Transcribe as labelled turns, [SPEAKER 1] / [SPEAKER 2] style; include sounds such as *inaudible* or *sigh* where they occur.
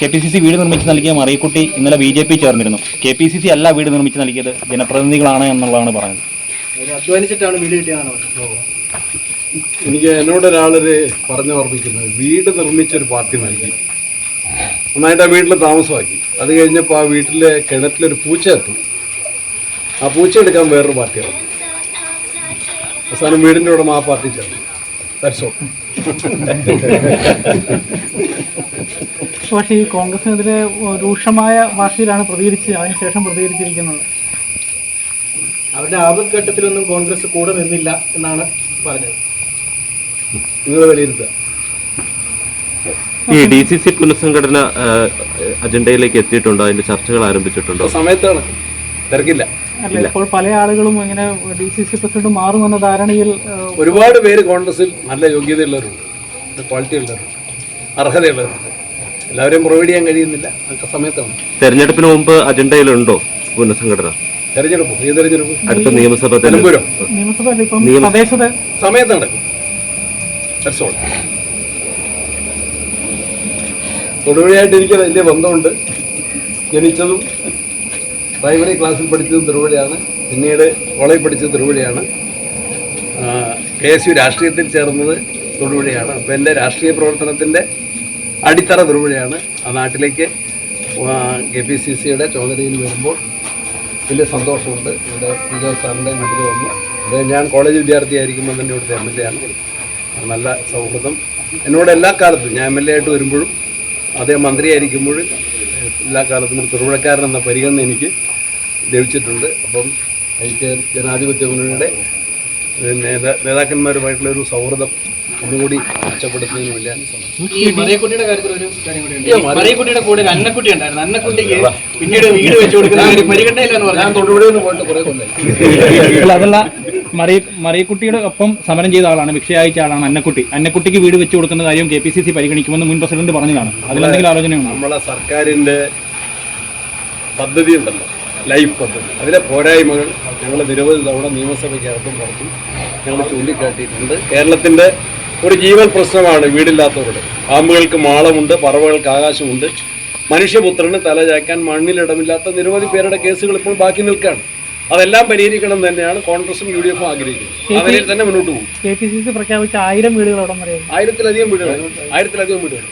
[SPEAKER 1] K P C C വീട് നിർമ്മിച്ച് നൽകിയ മറിയക്കുട്ടി ഇന്നലെ ബി ജെ പി ചേർന്നിരുന്നു. കെ പി സി സി അല്ല വീട് നിർമ്മിച്ച് നൽകിയത് ജനപ്രതിനിധികളാണ് എന്നുള്ളതാണ് പറഞ്ഞത്.
[SPEAKER 2] അധ്വാനിച്ചിട്ടാണ് വീട്
[SPEAKER 3] എനിക്ക് എന്നോട് ഒരാളൊരു പറഞ്ഞു ഓർമ്മിക്കുന്നത്. വീട് നിർമ്മിച്ചൊരു പാർട്ടി നൽകി. നന്നായിട്ട് ആ വീട്ടിൽ താമസമാക്കി. അത് കഴിഞ്ഞപ്പോൾ ആ വീട്ടിലെ കിണറ്റിലൊരു പൂച്ച എത്തും. ആ പൂച്ച എടുക്കാൻ വേറൊരു പാർട്ടിയാണ്. അവസാനം വീടിന്റെ ഉടമ ആ പാർട്ടി ചേർന്നു. That's all. *laughs*
[SPEAKER 4] പക്ഷേ ഈ കോൺഗ്രസിനെതിരെ രൂക്ഷമായ ഭാഷയിലാണ് പ്രതികരിച്ച് അതിനുശേഷം പ്രതികരിച്ചിരിക്കുന്നത്.
[SPEAKER 2] അവരുടെ ആപത്ഘട്ടത്തിലൊന്നും കോൺഗ്രസ് കൂടെ നിന്നില്ല എന്നാണ് പറഞ്ഞത്.
[SPEAKER 3] നിങ്ങൾ വിലയിരുത്തുക.
[SPEAKER 5] ഈ ഡി സി സി പുനഃസംഘടന അജണ്ടയിലേക്ക് എത്തിയിട്ടുണ്ടോ? അതിന്റെ ചർച്ചകൾ ആരംഭിച്ചിട്ടുണ്ടോ?
[SPEAKER 3] സമയത്താണ്. തിരക്കില്ല.
[SPEAKER 4] അല്ല ഇപ്പോൾ പല ആളുകളും ഇങ്ങനെ ഡി സി സി പ്രസിഡന്റ് മാറുമെന്ന ധാരണയിൽ
[SPEAKER 3] ഒരുപാട് പേര് കോൺഗ്രസിൽ നല്ല യോഗ്യതയുള്ളവരുണ്ട്. ക്വാളിറ്റി ഉള്ളവരുണ്ട് അർഹതയുള്ളവരുണ്ട്. എല്ലാവരെയും പ്രൊവൈഡ് ചെയ്യാൻ കഴിയുന്നില്ല. അതൊക്കെ സമയത്താണ്.
[SPEAKER 5] തെരഞ്ഞെടുപ്പിന് മുമ്പ് അജണ്ടയിലുണ്ടോ പുനഃസംഘടന?
[SPEAKER 3] തെരഞ്ഞെടുപ്പ് ഏത് തെരഞ്ഞെടുപ്പ്.
[SPEAKER 5] അടുത്ത നിയമസഭ തെരഞ്ഞെടുപ്പ്.
[SPEAKER 3] സമയത്ത് നടക്കും. തൊടുപുഴയായിട്ട് എനിക്ക് വലിയ ബന്ധമുണ്ട്. ജനിച്ചതും പ്രൈമറി ക്ലാസ്സിൽ പഠിച്ചതും തൊടുപുഴയാണ്. പിന്നീട് കോളേജ് പഠിച്ചത് തൊടുപുഴയാണ്. കെ എസ് യു രാഷ്ട്രീയത്തിൽ ചേർന്നത് തൊടുപുഴയാണ്. അപ്പോൾ എന്റെ രാഷ്ട്രീയ പ്രവർത്തനത്തിന്റെ അടിത്തറ തൊടുപുഴയാണ് ആ നാട്ടിലേക്ക് കെ പി സി സിയുടെ ചുമതലയിൽ വരുമ്പോൾ വലിയ സന്തോഷമുണ്ട്. ഇവിടെ വിജയ സാറിന്റെ വീട്ടിൽ വന്നു. അദ്ദേഹം ഞാൻ കോളേജ് വിദ്യാർത്ഥിയായിരിക്കുമ്പോൾ തന്നെ ഇവിടുത്തെ എം എൽ എ ആണ്. നല്ല സൗഹൃദം. എന്നോട് എല്ലാ കാലത്തും ഞാൻ എം എൽ എ ആയിട്ട് വരുമ്പോഴും അദ്ദേഹം മന്ത്രിയായിരിക്കുമ്പോഴും എല്ലാ കാലത്തും ഒരു തുറവിളക്കാരൻ എന്ന പരിഗണന എനിക്ക് ലഭിച്ചിട്ടുണ്ട്. അപ്പം എനിക്ക് ജനാധിപത്യ മുന്നണിയുടെ നേതാ നേതാക്കന്മാരുമായിട്ടുള്ള ഒരു സൗഹൃദം ഒന്നുകൂടി മെച്ചപ്പെടുത്തുന്നതിന് വേണ്ടിയാണ്
[SPEAKER 2] ഈ മറിയക്കുട്ടിയുടെ കാര്യത്തിൽ ഒരു കാര്യം കൂടി ഉണ്ട്. മറിയക്കുട്ടിയുടെ കൂടെ അന്നക്കുട്ടി ഉണ്ടായിരുന്നു. അന്നക്കുട്ടിക്ക് പിന്നീട് വീട് വെച്ചു കൊടുക്കുന്ന പരിഗണനയില്ലെന്ന് പറഞ്ഞു.
[SPEAKER 1] അതല്ല. മറിയ മറിയക്കുട്ടിയുടെ ഒപ്പം സമരം ചെയ്ത ആളാണ് ഭിക്ഷ അയച്ച ആളാണ് അന്നക്കുട്ടി. അന്നക്കുട്ടിക്ക് വീട് വെച്ചു കൊടുക്കുന്ന കാര്യം കെ പി സി സി പരിഗണിക്കുമെന്ന് മുൻ പ്രസിഡന്റ് പറഞ്ഞതാണ്. അതിലെന്തെങ്കിലും ആലോചനയുണ്ടോ?
[SPEAKER 3] നമ്മളെ സർക്കാരിന്റെ പദ്ധതി ഉണ്ടല്ലോ ലൈഫ് പദ്ധതി. അതിലെ പോരായ്മകൾ ഞങ്ങൾ നിരവധി തവണ നിയമസഭയ്ക്കകത്തും പുറത്തും ഞങ്ങൾ ചൂണ്ടിക്കാട്ടിയിട്ടുണ്ട്. കേരളത്തിന്റെ ഒരു ജീവൻ പ്രശ്നമാണ് വീടില്ലാത്തവരുടെ. പാമ്പുകൾക്ക് മാളമുണ്ട് പറവകൾക്ക് ആകാശമുണ്ട്. മനുഷ്യപുത്രന് തലചായ്ക്കാൻ മണ്ണിലിടമില്ലാത്ത നിരവധി പേരുടെ കേസുകൾ ഇപ്പോൾ ബാക്കി നിൽക്കുകയാണ്. അതെല്ലാം പരിഹരിക്കണം തന്നെയാണ് കോൺഗ്രസും യു ഡി എഫും ആഗ്രഹിക്കുന്നത്. ആ നിലയിൽ തന്നെ മുന്നോട്ട് പോകും.
[SPEAKER 4] കെ പി സി സി പ്രഖ്യാപിച്ച ആയിരം വീടുകൾ
[SPEAKER 3] ആയിരത്തിലധികം വീടുകൾ. ആയിരത്തിലധികം വീടുകൾ.